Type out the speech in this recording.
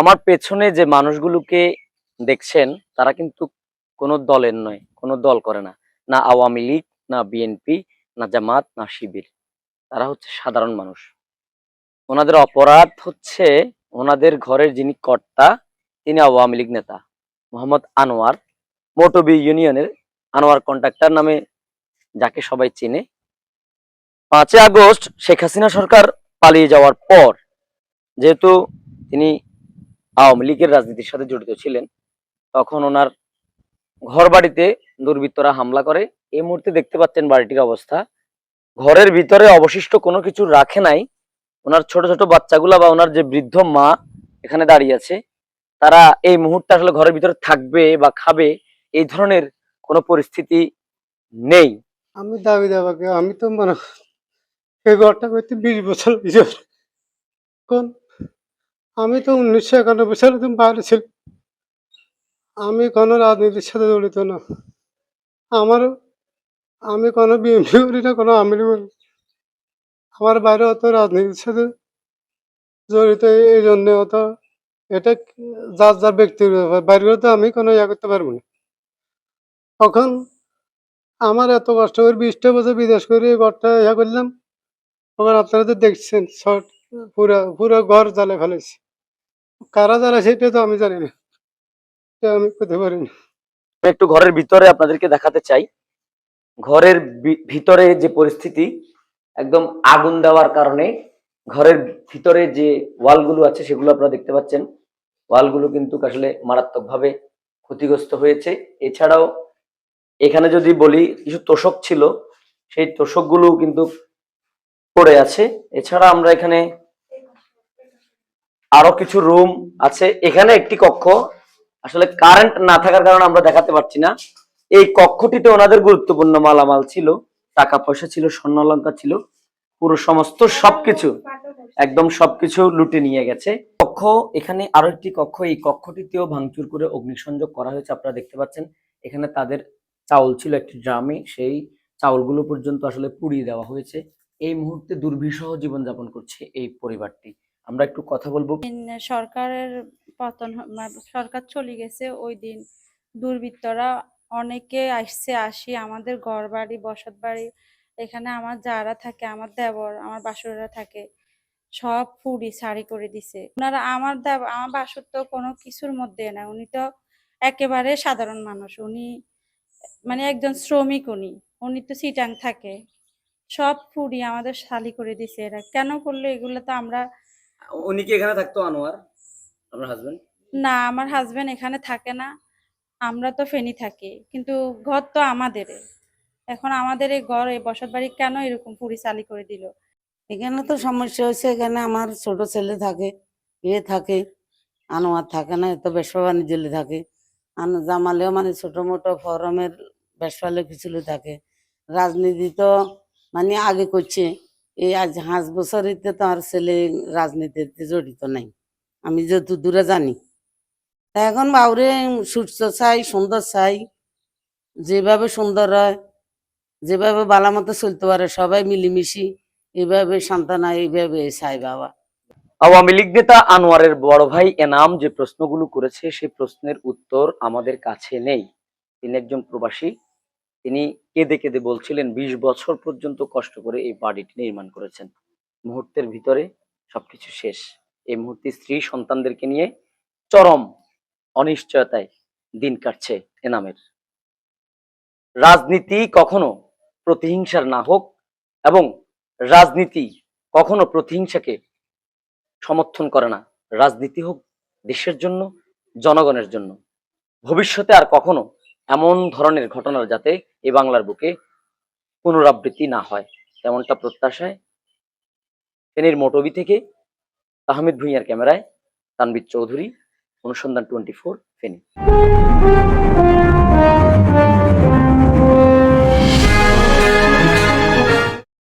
আমার পেছনে যে মানুষগুলোকে দেখছেন, তারা কিন্তু কোনো দলের নয়, কোনো দল করে না। না আওয়ামী লীগ, না বিএনপি, না জামাত, না শিবির। তারা হচ্ছে সাধারণ মানুষ। ওনাদের অপরাধ হচ্ছে ওনাদের ঘরের যিনি কর্তা, তিনি আওয়ামী লীগ নেতা, মোহাম্মদ আনোয়ার। মোটবি ইউনিয়নের আনোয়ার কন্ট্রাক্টর নামে যাকে সবাই চেনে। পাঁচই আগস্ট শেখ হাসিনা সরকার পালিয়ে যাওয়ার পর, যেহেতু তিনি আওয়ামী লীগের রাজনীতির সাথে জড়িত ছিলেন, তখন ওনার ঘর বাড়িতে দুর্বৃত্তরা হামলা করে। এই মুহূর্তে দেখতে পাচ্ছেন বাড়িটির অবস্থা। ঘরের ভিতরে অবশিষ্ট কোনো কিছু রাখে নাই। ওনার ছোট ছোট বাচ্চাগুলা বা ওনার যে বৃদ্ধ মা এখানে দাঁড়িয়ে আছে, তারা এই মুহূর্তে আসলে ঘরের ভিতরে থাকবে বা খাবে, এই ধরনের কোনো পরিস্থিতি নেই। আমি দাবি দাবাকে আমি তো মনে এই ঘরটা করতে বিশ বছর কোন আমি তো উনিশশো একানব্বই সালে তুমি বাইরে ছিল। আমি কোনো রাজনীতির সাথে জড়িত না। আমার, আমি কোনো বিএনপি করি না, কোনো আমি আমার বাইরে অত রাজনীতির সাথে জড়িত এই- জন্যে অত এটা যার যার ব্যক্তির বাইরে তো আমি কোনো ইয়া করতে পারব না। তখন আমার এত কষ্ট করে বিশটা বছর বিদেশ করে এই ঘরটা ইয়া করলাম। আবার আপনারা তো দেখছেন, শর্ট পুরা, পুরো ঘর জ্বালে ফেলেছে। কারা জ্বালা সেটা তো আমি জানি না। আমি করতে পারি না। একটু ঘরের ভিতরে আপনাদেরকে দেখাতে চাই। ঘরের ভিতরে যে পরিস্থিতি, একদম আগুন দেওয়ার কারণে ঘরের ভিতরে যে ওয়ালগুলো আছে সেগুলো আপনারা দেখতে পাচ্ছেন। ওয়ালগুলো কিন্তু আসলে মারাত্মকভাবে ক্ষতিগ্রস্ত হয়েছে। এছাড়াও এখানে যদি বলি, কিছু তোষক ছিল, সেই তোষকগুলো কিন্তু পড়ে আছে। এছাড়া আমরা এখানে আরও কিছু রুম আছে। এখানে একটি কক্ষ। আসলে কারেন্ট না থাকার কারণে আমরা দেখাতে পারছি না। এই কক্ষটিতে ওনাদের গুরুত্বপূর্ণ মালামাল ছিল। টাকা পয়সা ছিল, স্বর্ণ অলঙ্কার ছিল। পুরো সমস্ত সবকিছু, একদম সবকিছু লুটে নিয়ে গেছে। কক্ষ, এখানে আরও একটি কক্ষ। এই কক্ষটিতেও ভাঙচুর করে অগ্নিসংযোগ করা হয়েছে, আপনারা দেখতে পাচ্ছেন। এখানে তাদের চাউল ছিল একটি ড্রামে। সেই চাউলগুলো পর্যন্ত আসলে পুড়িয়ে দেওয়া হয়েছে। এই মুহূর্তে দুর্বিষহ জীবনযাপন করছে এই পরিবারটি। আমরা একটু কথা বলব। সরকারের পতন সরকার চলে গেছে ওই দিন। দুর্বৃত্তরা অনেকে আসছে, আসি আমাদের ঘর বাড়ি বসত বাড়ি এখানে আমার যারা থাকে, আমার দেবর, আমার বাসুরেরা থাকে, সব পুড়ি সারি করে দিছে। ওনারা আমার দেব, আমার বাসুর তো কোনো কিছুর মধ্যে না উনি তো একেবারে সাধারণ মানুষ, উনি মানে একজন শ্রমিক উনি উনি তো সিটাং থাকে। সব পুড়ি আমাদের শালি করে দিছে এরা। কেন করল? এগুলো তো আমরা উনি কি এখানে থাকতো আনোয়ার? আপনার হাজবেন্ড না আমার হাজবেন্ড এখানে থাকে না। আমরা তো ফেনি থাকি কিন্তু ঘর তো আমাদের এখন আমাদের এই ঘর এই বসত বাড়ি কেন এরকম পুরি চালি করে দিল? এখানে তো সমস্যা হয়েছে এখানে আমার ছোট ছেলে থাকে এ থাকে আনোয়ার থাকে না এ তো ব্যবসা বাণিজ্যে থাকে। আনো জামালেও মানে ছোট মোটো ফরমের ব্যবসা কিছু থাকে। রাজনীতি তো মানে আগে করছে। এই আজ পাঁচ বছরিতে তো আর ছেলে রাজনীতিতে জড়িত নাই। আমি যত দূরে জানি। তা এখন বাউরে সুস্থ চাই সুন্দর চাই যেভাবে সুন্দর হয়, যেভাবে বালা মতো চলতে পারে, সবাই মিলিমিশি, এইভাবে সান্তানা এইভাবে চাই বাবা। আওয়ামী লীগ নেতা আনোয়ারের বড় ভাই এনাম যে প্রশ্নগুলো করেছে সেই প্রশ্নের উত্তর আমাদের কাছে নেই। তিনি একজন প্রবাসী তিনি কেঁদে কেঁদে বলছিলেন, বিশ বছর পর্যন্ত কষ্ট করে এই বাড়িটি নির্মাণ করেছেন। মুহূর্তের ভিতরে সবকিছু শেষ। এই মুহূর্তে স্ত্রী সন্তানদেরকে নিয়ে চরম অনিশ্চয়তায় দিন কাটছে এনামের। রাজনীতি কখনো প্রতিহিংসার না হোক এবং রাজনীতি কখনো প্রতিহিংসাকে সমর্থন করে না। রাজনীতি হোক দেশের জন্য, জনগণের জন্য। ভবিষ্যতে আর কখনো এমন ধরনের ঘটনার যাতে এ বাংলার বুকে পুনরাবৃত্তি না হয়, তেমনটা প্রত্যাশায় ফেনীর মোটবি থেকে আহমেদ ভুঁইয়ার ক্যামেরায় তানবির চৌধুরী, অনুসন্ধান টোয়েন্টি ফোর, ফেনী।